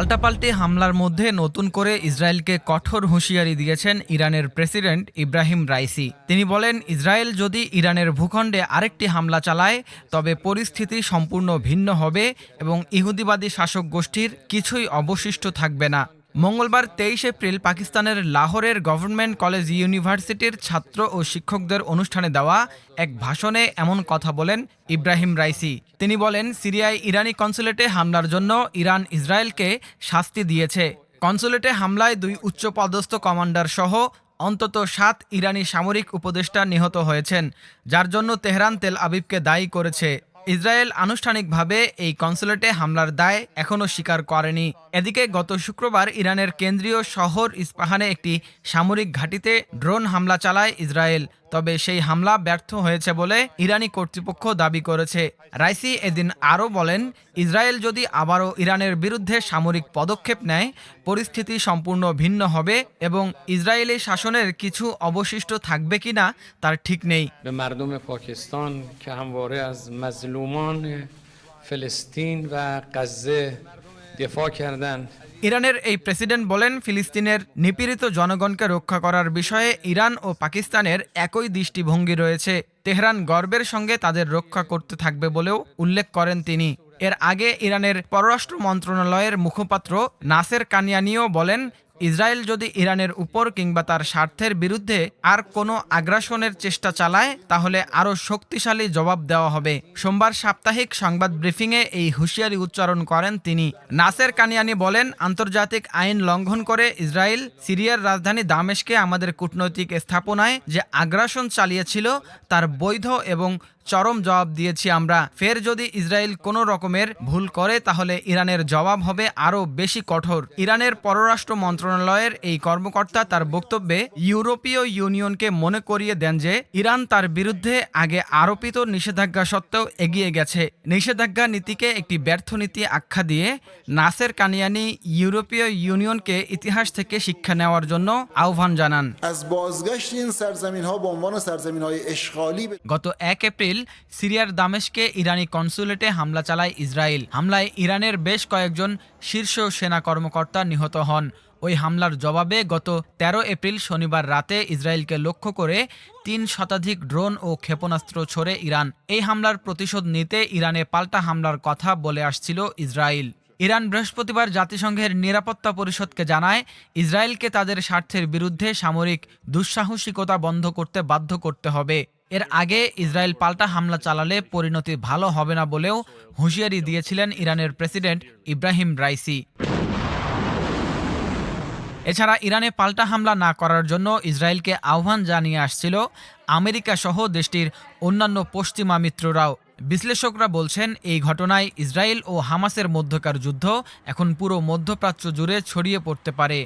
পাল্টাপাল্টি হামলার মধ্যে নতুন করে ইসরায়েলকে কঠোর হুঁশিয়ারি দিয়েছেন ইরানের প্রেসিডেন্ট ইব্রাহিম রাইসি। তিনি বলেন, ইসরায়েল যদি ইরানের ভূখণ্ডে আরেকটি হামলা চালায়, তবে পরিস্থিতি সম্পূর্ণ ভিন্ন হবে এবং ইহুদিবাদী শাসক গোষ্ঠীর কিছুই অবশিষ্ট থাকবে না। মঙ্গলবার তেইশ এপ্রিল পাকিস্তানের লাহোরের গভর্নমেন্ট কলেজ ইউনিভার্সিটির ছাত্র ও শিক্ষকদের অনুষ্ঠানে দেওয়া এক ভাষণে এমন কথা বলেন ইব্রাহিম রাইসি। তিনি বলেন, সিরিয়ায় ইরানি কনসুলেটে হামলার জন্য ইরান ইসরায়েলকে শাস্তি দিয়েছে। কনসুলেটে হামলায় দুই উচ্চপদস্থ কমান্ডার সহ অন্তত সাত ইরানি সামরিক উপদেষ্টা নিহত হয়েছেন, যার জন্য তেহরান তেল আবিবকে দায়ী করেছে। ইসরায়েল আনুষ্ঠানিকভাবে এই কনসুলেটে হামলার দায় এখনও স্বীকার করেনি। এদিকে গত শুক্রবার ইরানের কেন্দ্রীয় শহর ইস্পাহানে একটি সামরিক ঘাঁটিতে ড্রোন হামলা চালায় ইসরায়েল। তবে সেই হামলা ব্যর্থ হয়েছে বলে ইরানি কর্তৃপক্ষ দাবি করেছে রাইসি এদিন আরও বলেন ইসরায়েল যদি আবারও ইরানের বিরুদ্ধে সামরিক পদক্ষেপ নেয় পরিস্থিতি সম্পূর্ণ ভিন্ন হবে এবং ইসরায়েলি শাসনের কিছু অবশিষ্ট থাকবে কিনা তার ঠিক নেই به مردم پاکستان که همواره از مظلومان فلسطین و غزه دفاع کردند ইরানের এই প্রেসিডেন্ট বলেন, ফিলিস্তিনের নিপীড়িত জনগণকে রক্ষা করার বিষয়ে ইরান ও পাকিস্তানের একই দৃষ্টিভঙ্গি রয়েছে। তেহরান গর্বের সঙ্গে তাদের রক্ষা করতে থাকবে বলেও উল্লেখ করেন তিনি। এর আগে ইরানের পররাষ্ট্র মন্ত্রণালয়ের মুখপাত্র নাসের কানিয়ানিও বলেন ইসরায়েল যদি ইরানের উপর কিংবা তার স্বার্থের বিরুদ্ধে আর কোনো আগ্রাসনের চেষ্টা চালায়, তাহলে আরও শক্তিশালী জবাব দেওয়া হবে। সোমবার সাপ্তাহিক সংবাদ ব্রিফিংয়ে এই হুঁশিয়ারি উচ্চারণ করেন তিনি। নাসের কানিয়ানি বলেন, আন্তর্জাতিক আইন লঙ্ঘন করে ইসরায়েল সিরিয়ার রাজধানী দামেশকে আমাদের কূটনৈতিক স্থাপনায় যে আগ্রাসন চালিয়েছিল, তার বৈধ এবং চরম জবাব দিয়েছি আমরা। ফের যদি ইসরায়েল কোনো রকমের ভুল করে, তাহলে ইরানের জবাব হবে আরও বেশি কঠোর। ইরানের পররাষ্ট্র মন্ত্রণালয়ের এই কর্মকর্তা তার বক্তব্যে ইউরোপীয় ইউনিয়নকে মনে করিয়ে দেন যে ইরান তার বিরুদ্ধে আগে আরোপিত নিষেধাজ্ঞা সত্ত্বেও এগিয়ে গেছে। নিষেধাজ্ঞা নীতিকে একটি ব্যর্থ নীতি আখ্যা দিয়ে নাসের কানিয়ানি ইউরোপীয় ইউনিয়নকে ইতিহাস থেকে শিক্ষা নেওয়ার জন্য আহ্বান জানান। গত এক এপ্রিল সিরিয়ার দামেশকে ইরানি কনসুলেটে হামলা চালায় ইসরায়েল। হামলায় ইরানের বেশ কয়েকজন শীর্ষ সেনা কর্মকর্তা নিহত হন। ওই হামলার জবাবে গত ১৩ এপ্রিল শনিবার রাতে ইসরায়েলকে লক্ষ্য করে তিন শতাধিক ড্রোন ও ক্ষেপণাস্ত্র ছড়ে ইরান। এই হামলার প্রতিশোধ নিতে ইরানে পাল্টা হামলার কথা বলে আসছিল ইসরায়েল। ইরান বৃহস্পতিবার জাতিসংঘের নিরাপত্তা পরিষদকে জানায়, ইসরায়েলকে তাদের স্বার্থের বিরুদ্ধে সামরিক দুঃসাহসিকতা বন্ধ করতে বাধ্য করতে হবে। এর আগে ইসরায়েল পাল্টা হামলা চালালে পরিণতি ভালো হবে না বলেও হুঁশিয়ারি দিয়েছিলেন ইরানের প্রেসিডেন্ট ইব্রাহিম রাইসি। এছাড়া ইরানে পাল্টা হামলা না করার জন্য ইসরায়েলকে আহ্বান জানিয়ে আসছিল আমেরিকা সহ দেশটির অন্যান্য পশ্চিমা মিত্ররাও। বিশ্লেষকরা বলছেন, এই ঘটনায় ইসরায়েল ও হামাসের মধ্যকার যুদ্ধ এখন পুরো মধ্যপ্রাচ্য জুড়ে ছড়িয়ে পড়তে পারে।